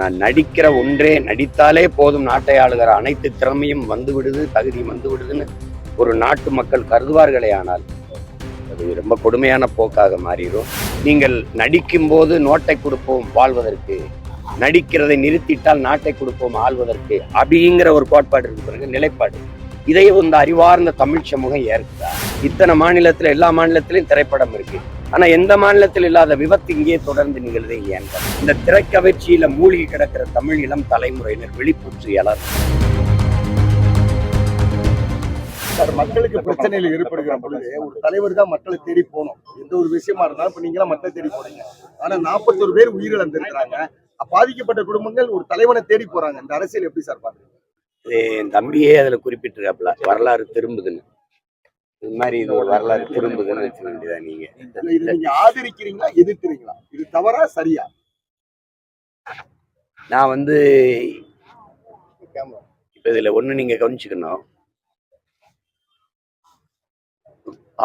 நான் நடிக்கிற ஒன்றே நடித்தாலே போதும். நாட்டை ஆளுகிற அனைத்து திறமையும் வந்து விடுது தகுதி வந்து விடுதுன்னு ஒரு நாட்டு மக்கள் கருதுவார்களே ஆனால் அது ரொம்ப கொடுமையான போக்காக மாறிடும். நீங்கள் நடிக்கும் போது நோட்டை கொடுப்போம் வாழ்வதற்கு. நடிக்கிறதை நிறுத்திட்டால் நாட்டை கொடுப்போம் ஆள்வதற்கு. அப்படிங்கிற ஒரு கோட்பாடு இருக்கு பிறகு நிலைப்பாடு. இதை இந்த அறிவார்ந்த தமிழ் சமூகம் ஏற்குதா? இத்தனை மாநிலத்தில் எல்லா மாநிலத்திலையும் திரைப்படம் இருக்குது ஆனா எந்த மாநிலத்தில் இல்லாத விபத்து இங்கே தொடர்ந்து நிகழ்து ஏன் இந்த திரைக்கவர்ச்சியில மூழ்கி கிடக்கிற தமிழ் இளம் தலைமுறையினர் விழிப்புற்று எழார் சார் மக்களுக்கு பிரச்சனைகள் ஏற்படுகிற பொழுது ஒரு தலைவர் தான் மக்களை தேடி போகணும். எந்த ஒரு விஷயமா இருந்தாலும் இப்ப நீங்களாம் மக்களை தேடி போறீங்க. ஆனா நாற்பத்தொரு பேர் உயிரிழந்திருக்கிறாங்க. பாதிக்கப்பட்ட குடும்பங்கள் ஒரு தலைவனை தேடி போறாங்க. இந்த அரசியல் எப்படி சார் பாக்குறீங்க? இது என் தம்பியே அதுல குறிப்பிட்டிருக்காப்புல வரலாறு திரும்புதுன்னு. இது மாதிரி இது ஒரு வரலாறு திரும்புதுன்னு வச்சுக்க வேண்டியதா நீங்க. இதை நீங்க ஆதரிக்கிறீங்களா எதிர்க்கிறீங்களா? இது தவறா சரியா? நான் வந்து இப்ப இதுல ஒண்ணு நீங்க கவனிச்சுக்கணும்.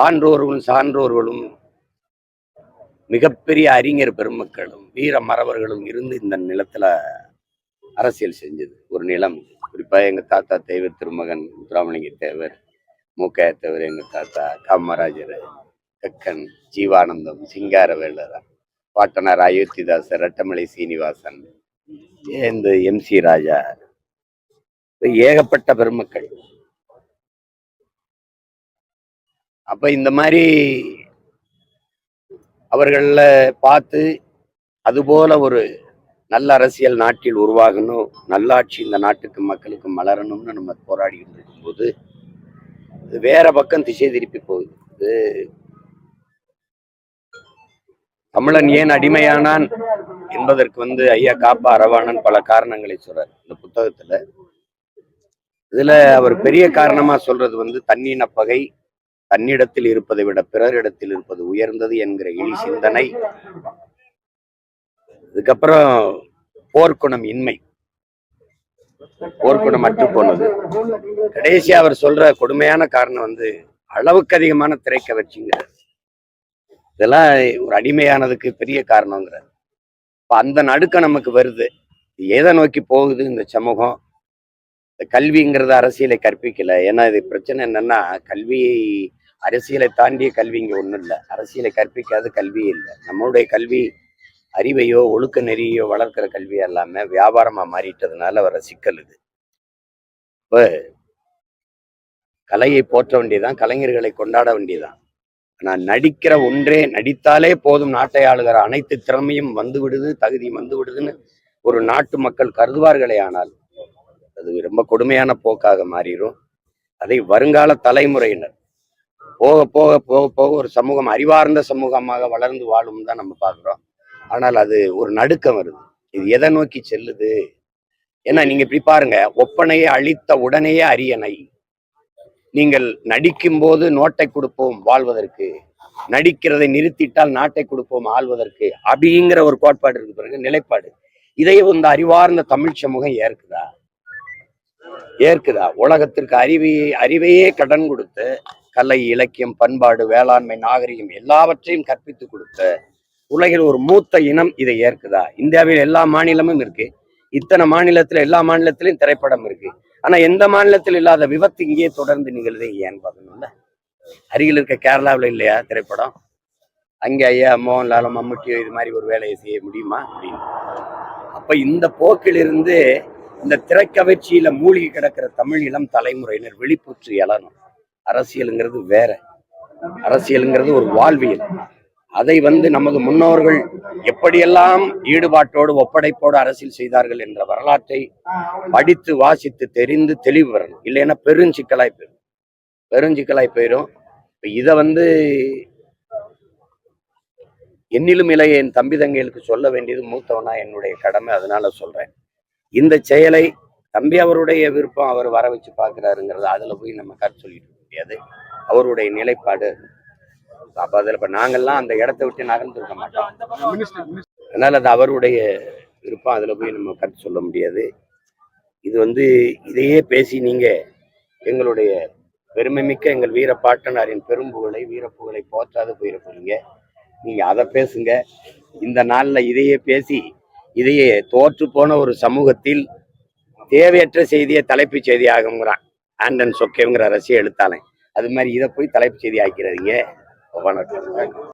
ஆன்றோர்களும் சான்றோர்களும் மிகப்பெரிய அறிஞர் பெருமக்களும் வீர மறவர்களும் இருந்து இந்த நிலத்துல அரசியல் செஞ்சது. ஒரு நிலம். குறிப்பா எங்க தாத்தா தெய்வ திருமகன் முத்துராமலிங்க தேவர் மூக்க எங்கள் தாத்தா காமராஜர் கக்கன் ஜீவானந்தம் சிங்காரவேலர் பாட்டனார் அயோத்திதாசர் ரெட்டமலை சீனிவாசன் இந்த எம் சி ராஜா. ஏகப்பட்ட பெருமக்கள். அப்ப இந்த மாதிரி அவர்கள பார்த்து அதுபோல ஒரு நல்ல அரசியல் நாட்டில் உருவாகணும் நல்லாட்சி இந்த நாட்டுக்கு மக்களுக்கு மலரணும்னு நம்ம போராடிக்கிட்டு இருக்கும்போது வேற பக்கம் திசை திருப்பி போகுது. இது தமிழன் ஏன் அடிமையானான் என்பதற்கு வந்து ஐயா காப்பா அரவாணன் பல காரணங்களை சொல்றார். இந்த புத்தகத்துல இதுல அவர் பெரிய காரணமா சொல்றது வந்து தன்னின பகை தன்னிடத்தில் இருப்பதை விட பிறரிடத்தில் இருப்பது உயர்ந்தது என்கிற இழி சிந்தனை. இதுக்கப்புறம் போர்க்குணம் இன்மை. போர்க்குணம் அற்று போனது. கடைசியா அவர் சொல்ற கொடுமையான காரணம் வந்து அளவுக்கு அதிகமான திரைக்கவர்ச்சிங்கிறார் இதெல்லாம் ஒரு அடிமையானதுக்கு பெரிய காரணங்கிறார். இப்ப அந்த நடுக்கம் நமக்கு வருது. எதை நோக்கி போகுது இந்த சமூகம்? இந்த கல்விங்கிறது அரசியலை கற்பிக்கல. ஏன்னா இது பிரச்சனை என்னன்னா கல்வி அரசியலை தாண்டிய கல்வி இங்க ஒண்ணும் இல்லை. அரசியலை கற்பிக்காத கல்வி இல்லை. நம்மளுடைய கல்வி அறிவையோ ஒழுக்க நெறியோ வளர்க்கிற கல்வி எல்லாமே வியாபாரமா மாறிட்டதுனால வர சிக்கல் இது. இப்போ கலையை போற்ற வேண்டியதான் கலைஞர்களை கொண்டாட வேண்டியதான் ஆனால் நடிக்கிற ஒன்றே நடித்தாலே போதும் நாட்டை ஆளுகிற அனைத்து திறமையும் வந்து விடுது தகுதி வந்து விடுதுன்னு ஒரு நாட்டு மக்கள் கருதுவார்களே ஆனால் அது ரொம்ப கொடுமையான போக்காக மாறிடும் அதை வருங்கால தலைமுறையினர் போக போக போக போக ஒரு சமூகம் அறிவார்ந்த சமூகமாக வளர்ந்து வாழும் தான் நம்ம பார்க்குறோம். ஆனால் அது ஒரு நடுக்கம் வருது. இது எதை நோக்கி செல்லுது? ஏன்னா நீங்க இப்படி பாருங்க ஒப்பனையை அழித்த உடனேயே அரியணை. நீங்கள் நடிக்கும் போது நோட்டை கொடுப்போம் வாழ்வதற்கு. நடிக்கிறதை நிறுத்திட்டால் நாட்டை கொடுப்போம் ஆள்வதற்கு. அப்படிங்கிற ஒரு கோட்பாடு இருக்கு பிறகு நிலைப்பாடு. இதை இந்த அறிவார்ந்த தமிழ் சமூகம் ஏற்குதா? ஏற்குதா? உலகத்திற்கு அறிவையே அறிவையே கடன் கொடுத்து கலை இலக்கியம் பண்பாடு வேளாண்மை நாகரிகம் எல்லாவற்றையும் கற்பித்து கொடுத்த உலகில் ஒரு மூத்த இனம் இதை ஏற்குதா? இந்தியாவில் எல்லா மாநிலமும் இருக்கு. இத்தனை மாநிலத்துல எல்லா மாநிலத்திலும் திரைப்படம் இருக்கு. ஆனா எந்த மாநிலத்தில் இல்லாத விபத்து இங்கே தொடர்ந்து நிகழ்தே ஏன்னு பார்க்கணும்ல? அருகில் இருக்க கேரளாவில் இல்லையா திரைப்படம்? அங்கே ஐயா மோகன்லாலும் மம்முட்டியோ இது மாதிரி ஒரு வேலையை செய்ய முடியுமா? முடியும் அப்ப இந்த போக்கிலிருந்து இந்த திரைக்கவர்ச்சியில மூழ்கி கிடக்கிற தமிழ் இளம் தலைமுறையினர் விழிப்புற்று எழணும். அரசியலுங்கிறது வேற. அரசியலுங்கிறது ஒரு வாழ்வியல். அதை வந்து நமது முன்னோர்கள் எப்படியெல்லாம் ஈடுபாட்டோடு ஒப்படைப்போடு அரசியல் செய்தார்கள் என்ற வரலாற்றை படித்து வாசித்து தெரிந்து தெளிவு வரணும் இல்லைன்னா பெருஞ்சிக்கலாய் போயிடும். பெருஞ்சிக்கலாய் போயிடும். இப்ப இதை வந்து என்னிலும் இல்லை என் தம்பி தங்கைகளுக்கு சொல்ல வேண்டியது மூத்தவனா என்னுடைய கடமை அதனால சொல்றேன். இந்த செயலை தம்பி அவருடைய விருப்பம் அவர் வர வச்சு பார்க்கிறாருங்கிறது அதுல போய் நம்ம கற்று சொல்லிட்டு முடியாது. அவருடைய நிலைப்பாடு அப்ப அதுல இப்ப நாங்கெல்லாம் அந்த இடத்த விட்டு நகர்ந்துருக்க மாட்டோம். அதனால அது அவருடைய விருப்பம். அதுல போய் நம்ம கருத்து சொல்ல முடியாது. இது வந்து இதையே பேசி நீங்க எங்களுடைய பெருமைமிக்க எங்கள் வீர பாட்டனாரின் பெரும்புகளை வீரப்புகழை போற்றாது போயிட போறீங்க நீங்க அதை பேசுங்க. இந்த நாள்ல இதையே பேசி இதையே தோற்று போன ஒரு சமூகத்தில் தேவையற்ற செய்தியை தலைப்புச் செய்தியாகுங்கிறான் ஆண்டன் சொக்கேங்கிற ரசிக எழுத்தாளன். அது மாதிரி இதை போய் தலைப்புச் செய்தி ஆக்கிறாதீங்க வணக்கம்.